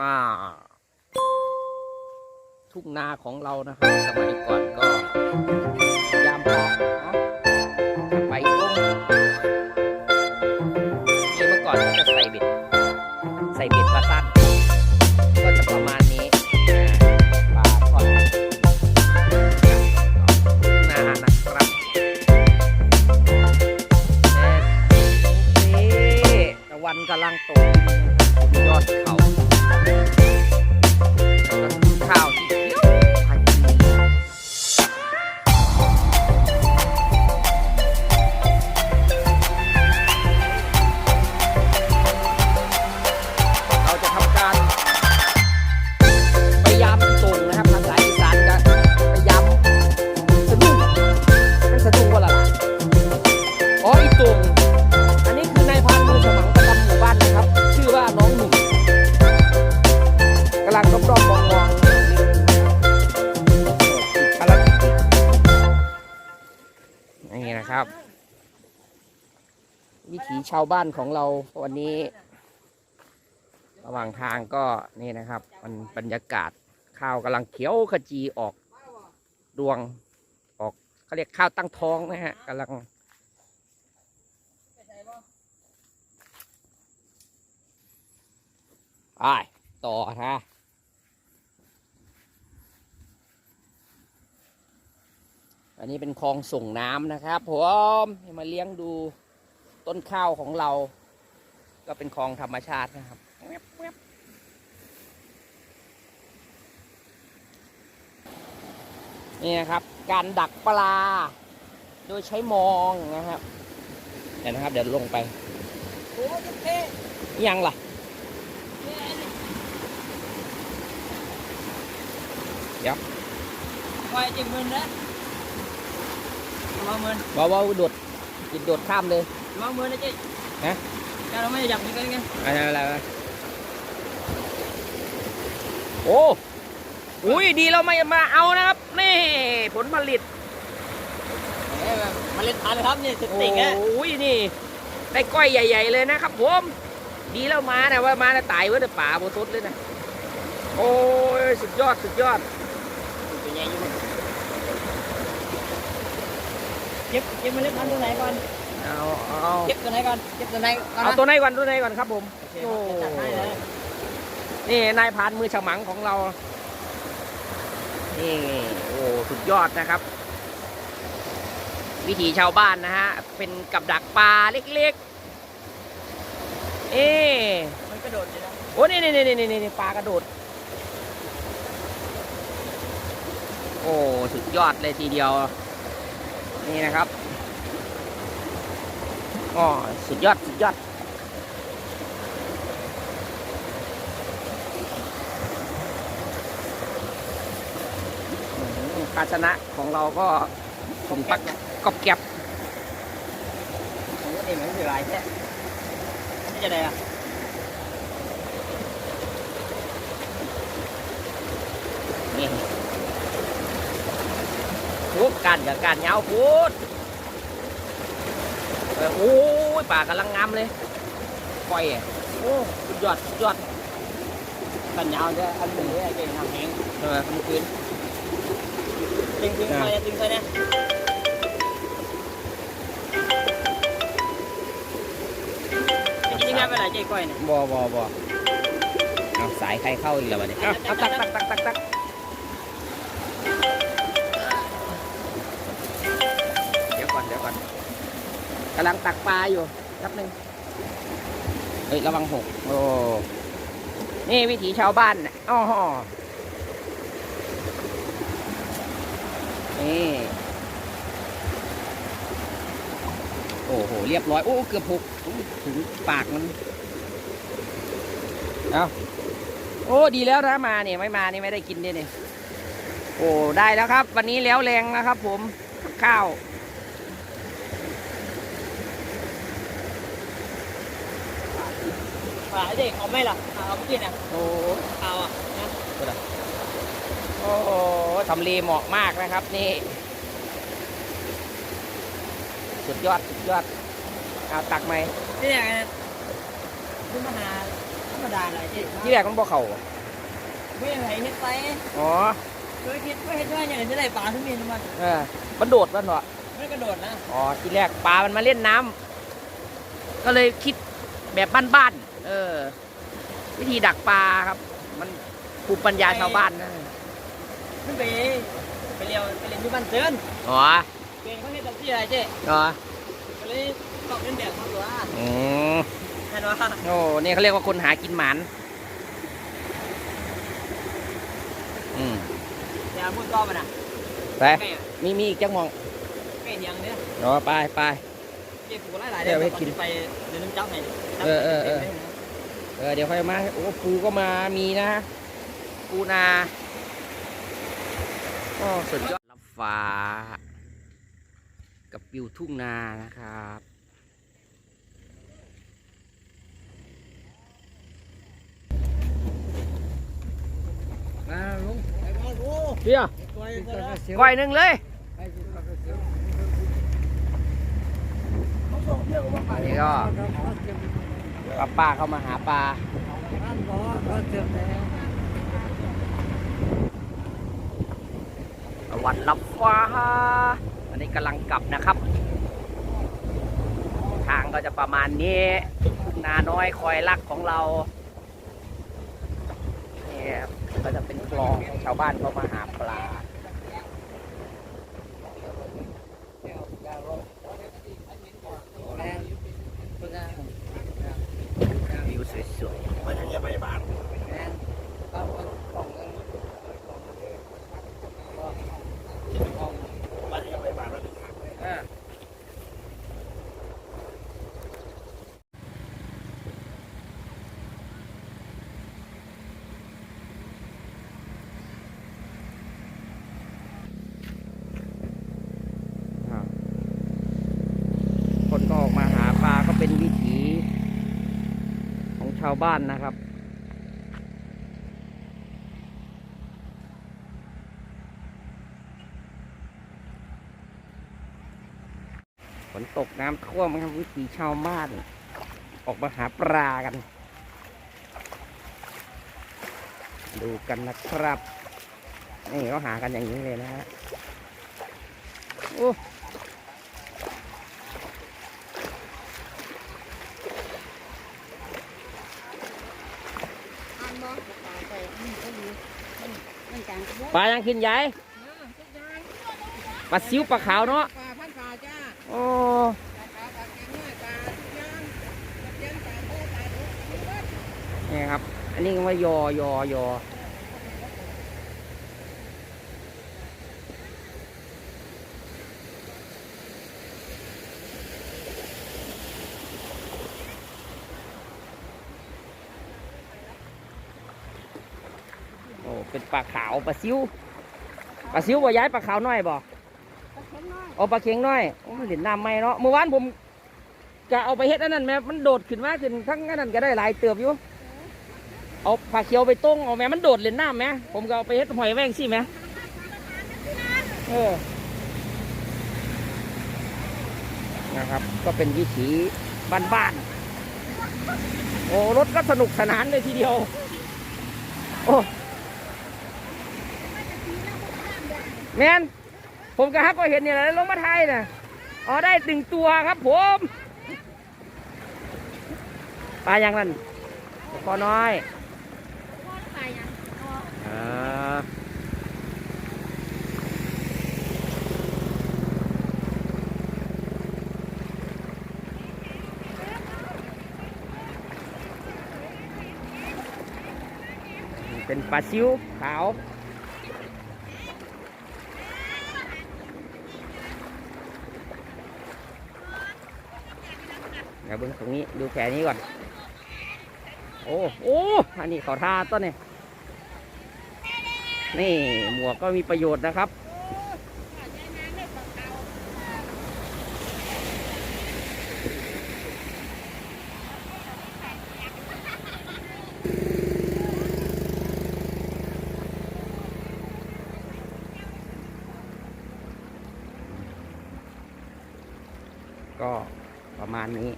อ่า ทุ่งนาของเรานะครับสมัยก่อนก็ ชาวบ้านของเราวันนี้ ระหว่างทางก็นี่นะครับ มันบรรยากาศข้าวกำลังเขียวขจีออกดวงออกเขาเรียกข้าวตั้งท้องนะฮะกำลังไปต่อนะอันนี้เป็นคลองส่งน้ำนะครับผมให้มาเลี้ยงดู ต้นข้าวของเรา ก็เป็นคลองธรรมชาตินะครับแว๊บแว๊บนี่นะครับ การดักปลา โดยใช้มองนะครับเดี๋ยวนะครับ เดี๋ยวลงไปโอ้ยเท่ยังล่ะไฟจริงมึนนะระวังมึนว้าวว้าวโดดจิดโดดข้ามเลย ระวังมึนนะเจ๊ฮะแกเราไม่ได้จับนี่กันไงอะไรอะไรอะไรโอ้อุ้ยดีเราไม่มาเอานะครับนี่ผลผลิตเอ้ยแบบมาเล่นทานเลยครับนี่สุดติ่งอะโอ้ยนี่ได้ก้อยใหญ่ ๆเลยนะครับผมดีแล้วมานะว่ามานะตายเว้ยแต่ป่าโบสุดเลยนะโอ้ยสุดยอดสุดยอดเป็นไงอยู่เก็บเก็บมาเล่นทานตัวไหนก่อน เอาเอาเก็บตัวไหนก่อนเก็บตัวไหนก่อนเอานะตัวไหนก่อนตัวไหนก่อนครับผมโอเคครับจะจัดให้เลยนี่นายพรานมือฉมังของเรานี่โอ้สุดยอดนะครับ วิถีชาวบ้านนะฮะเป็นกับดักปลาเล็กๆเอ๊ะมันกระโดดเลยนะโอ้นี่นี่นี่นี่นี่ปลากระโดด โอ้สุดยอดเลยทีเดียว นี่นะครับ อ๋อสุดยอด สุดยอดอืมภาชนะของเราก็ถุงปักกอบแก็บผมก็เองมันคือลายแค่นี่จะได้อะนี่โอ้การกับการยาวพูด โอ้ยป่ากำลังงามเลยปล่อยอะโอ้สุดยอดสุดยอดกันยาวเนี่ยอันหนึ่งเนี่ยเก่งทำเองเออคุณคืนตึงตึงใส่ตึงใส่เนี่ยจริงๆงานเป็นไรเจ๊ก้อยเนี่ยบอบอบอเอาสายใครเข้าอีกแล้ววะเนี่ยเอาเอาตักตักตักตักตัก กำลังตักปลาอยู่แป๊บนึงเฮ้ยระวังหกโอ้นี่วิถีชาวบ้านนะอ๋อนี่โอ้โห เรียบร้อย โอ้ เกือบหกถึงปากมัน เอาโอ้ ดีแล้วนะมาเนี่ย ไม่มานี่ไม่ได้กินเนี่ยเนี่ยโอ้ ได้แล้วครับ วันนี้แล้วแรงแล้วครับผม ข้าว ฝ่ายเด็กเอาไม่ล่ะเอากินอะโอ้เอาอะนะโอ้โหทำเลเหมาะมากนะครับนี่ สุดยอดสุดยอดเอาตักไหมนี่อย่างเงี้ยขึ้นมาหารมดาอะไรเจ๊ที่แรกมันบ่เข้าไม่ยังไงเฮ็ดไปอ๋อช่วยคิดว่าเฮ็ดว่าอย่างจะได้ปลาทุกเมียนมาเออมันโดดมันเหรอไม่กระโดดนะอ๋อที่แรกปลามันมาเล่นน้ำก็เลยคิดแบบบ้านๆ เออ วิธีดักปลาครับ มันภูมิปัญญาชาวบ้านนะขึ้นไปไปเรียวไปเรียนที่บ้านเซินอ๋อเป็นเขาเฮ็ดแบบที่อะไรเจ๊อ๋อก็เลยตอบเป็นแบบเขาตัวอืมเห็นว่าโอ้นี่เขาเรียกว่าคนหากินหมันอืมอย่าพูดก้อมันอะไปใกล้อะมีมีอีกจังมองใกล้เดียงเนี่ยอ๋อไปไปเจ๊ปูหลายๆเดี๋ยวไปกินไปเดี๋ยวน้ำเจ้าให้เออเออเออ เออเดี๋ยวค่อยมา โอ้ปูก็มามีนะ ปูนาโอ้สุดยอดรับฟ้า กับวิวทุ่งนานะครับมาลุงไปบ้านกูเพี่ยไปกินไปข้าวแล้วเสียวก้อยหนึ่งเลยไปกิ ก็ป้าป้าเข้ามาหาปลาร้านหมอข้าวเสียวแล้ววันรับฟ้าอันนี้กำลังกลับนะครับ ทางก็จะประมาณนี้ทุ่งนาน้อยคอยรักของเราเนี่ยก็จะเป็นคลองให้ชาวบ้านเขามาหาปลา วิวสวยๆ แม่นเอาเอาของเงิน อ่าอ่าคนก็ออกมาหาปลาก็เป็นวิถี ของชาวบ้านนะครับ ฝนตกน้ำท่วมครับวิถีชาวบ้าน ออกมาหาปลากัน ดูกันนะครับ นี่เขาหากันอย่างนี้เลยนะฮะโอ้ อันบ่ปลาใส่มันก็ดีมัน มันจางกระบอกปลายังขึ้นใหญ่ปลาซิวปลาขาวเนาะปลาพันปลาจ้าโอ้ปลาขาวปลาแกงน้อยปลาทุกอย่างปลาเจียนปลาโตปลาดุกทุกอย่างนี่ครับ อันนี้ก็ว่ายอยอยอ ป็นปลาขาวปลาซิวปลาซิวบ่ย้ายปลาขาวน้อยบ่ปลาเค็มน้อยเอาปลาเค็งน้อยโอ้ยเหรียญน้ำไม่เนาะเมื่อวานผมจะเอาไปเฮ็ดอันนั้นแม่มันโดดขึ้นมาขึ้นทั้งอันนั้นก็ได้หลายเติบอยู่เอาปลาเขียวไปต้งเอาแม่มันโดดเหรียญน้ำแม่ผมก็เอาไปเฮ็ดหอยแมงสิแม่เออนะครับ ก็เป็นวิถีบ้านๆโอ้รถก็สนุกสนานเลยทีเดียว โอ้ แมนผมก็ฮักก็เห็นเนี่ยแหละลงมาไทยนะอ๋อได้ตึงตัวครับผมปลาอย่างนั้นคอน้อยพ่อปลายังพ่ออ่าเป็นปลาซิวขาว เดี๋ยวเบิ้งตรงนี้ดูแผลนี้ก่อน โอ้โอ้อันนี้เขาทาต้นนี่นี่หมวกก็มีประโยชน์นะครับก็ประมาณนี้